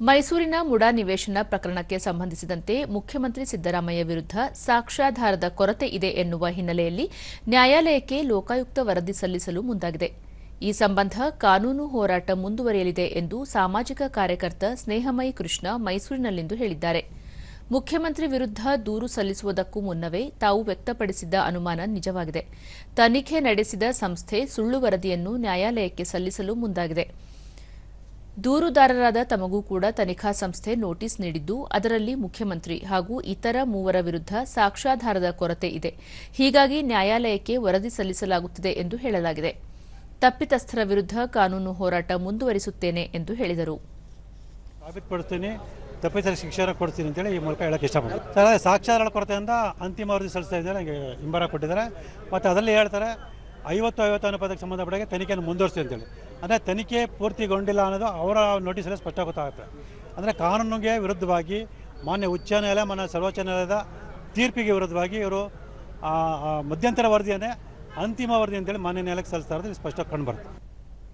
ಮೈಸೂರಿನ ಮುಡಾ ನಿವೇಶನ ಪ್ರಕರಣಕ್ಕೆ ಸಂಬಂಧಿಸಿದಂತೆ ಮುಖ್ಯಮಂತ್ರಿ ಸಿದ್ದರಾಮಯ್ಯ ವಿರುದ್ಧ ಸಾಕ್ಷ್ಯಾಧಾರದ ಕೊರತೆ ಇದೆ ಎನ್ನುವ ಹಿನ್ನೆಲೆಯಲ್ಲಿ ನ್ಯಾಯಾಲಯಕ್ಕೆ ಲೋಕಾಯುಕ್ತ ವರದಿ ಸಲ್ಲಿಸಲು ಮುಂದಾಗಿದೆ. ಈ ಸಂಬಂಧ ಕಾನೂನು ಹೋರಾಟ ಮುಂದುವರಿಯಲಿದೆ ಎಂದು ಸಾಮಾಜಿಕ ಕಾರ್ಯಕರ್ತ ಸ್ನೇಹಮಯಿ ಕೃಷ್ಣ ಮೈಸೂರಿನಲ್ಲಿಂದು ಹೇಳಿದ್ದಾರೆ. ಮುಖ್ಯಮಂತ್ರಿ ವಿರುದ್ಧ ದೂರು ಸಲ್ಲಿಸುವುದಕ್ಕೂ ಮುನ್ನವೇ ತಾವು ವ್ಯಕ್ತಪಡಿಸಿದ್ದ ಅನುಮಾನ ನಿಜವಾಗಿದೆ. ತನಿಖೆ ನಡೆಸಿದ ಸಂಸ್ಥೆ ಸುಳ್ಳು ವರದಿಯನ್ನು ನ್ಯಾಯಾಲಯಕ್ಕೆ ಸಲ್ಲಿಸಲು ಮುಂದಾಗಿದೆ. ದೂರುದಾರರಾದ ತಮಗೂ ಕೂಡ ತನಿಖಾ ಸಂಸ್ಥೆ ನೋಟಿಸ್ ನೀಡಿದ್ದು, ಅದರಲ್ಲಿ ಮುಖ್ಯಮಂತ್ರಿ ಹಾಗೂ ಇತರ ಮೂವರ ವಿರುದ್ಧ ಸಾಕ್ಷ್ಯಾಧಾರದ ಕೊರತೆ ಇದೆ. ಹೀಗಾಗಿ ನ್ಯಾಯಾಲಯಕ್ಕೆ ವರದಿ ಸಲ್ಲಿಸಲಾಗುತ್ತಿದೆ ಎಂದು ಹೇಳಲಾಗಿದೆ. ತಪ್ಪಿತಸ್ಥರ ವಿರುದ್ಧ ಕಾನೂನು ಹೋರಾಟ ಮುಂದುವರಿಸುತ್ತೇನೆ ಎಂದು ಹೇಳಿದರು. ತಪ್ಪಿತರ ಶಿಕ್ಷಣ ಕೊಡ್ತೀನಿ ಅಂತೇಳಿ ಈ ಮೂಲಕ ಹೇಳಕ್ಕೆ ಇಷ್ಟಪಡ್ತಾರೆ ಸಾಕ್ಷ್ಯಾಧಾರಗಳ ಕೊರತೆಯಿಂದ ಅಂತಿಮ ವರದಿ ಸಲ್ಲಿಸ್ತಾ ಇದ್ದಾರೆ ಹಿಂಬರ ಕೊಟ್ಟಿದ್ದಾರೆ. ಮತ್ತು ಅದರಲ್ಲಿ ಹೇಳ್ತಾರೆ, ಐವತ್ತು ಐವತ್ತು ಅನುಪಾತಕ್ಕೆ ಸಂಬಂಧಪಟ್ಟಾಗೆ ತನಿಖೆಯನ್ನು ಮುಂದುವರಿಸ್ತೀವಿ ಅಂತೇಳಿ. ಅಂದರೆ ತನಿಖೆ ಪೂರ್ತಿಗೊಂಡಿಲ್ಲ ಅನ್ನೋದು ಅವರ ನೋಟಿಸಲ್ಲೇ ಸ್ಪಷ್ಟ ಗೊತ್ತಾಗುತ್ತೆ. ಅಂದರೆ ಕಾನೂನಿಗೆ ವಿರುದ್ಧವಾಗಿ ಮಾನ್ಯ ಉಚ್ಚ ನ್ಯಾಯಾಲಯ, ಮಾನ್ಯ ಸರ್ವೋಚ್ಚ ನ್ಯಾಯಾಲಯದ ತೀರ್ಪಿಗೆ ವಿರುದ್ಧವಾಗಿ ಇವರು ಮಧ್ಯಂತರ ವರದಿಯನ್ನೇ ಅಂತಿಮ ವರದಿ ಅಂತೇಳಿ ಮಾನ್ಯ ನ್ಯಾಯಾಲಯಕ್ಕೆ ಸಲ್ಲಿಸ್ತಾ ಇರೋದು ಸ್ಪಷ್ಟ ಕಂಡು ಬರುತ್ತೆ.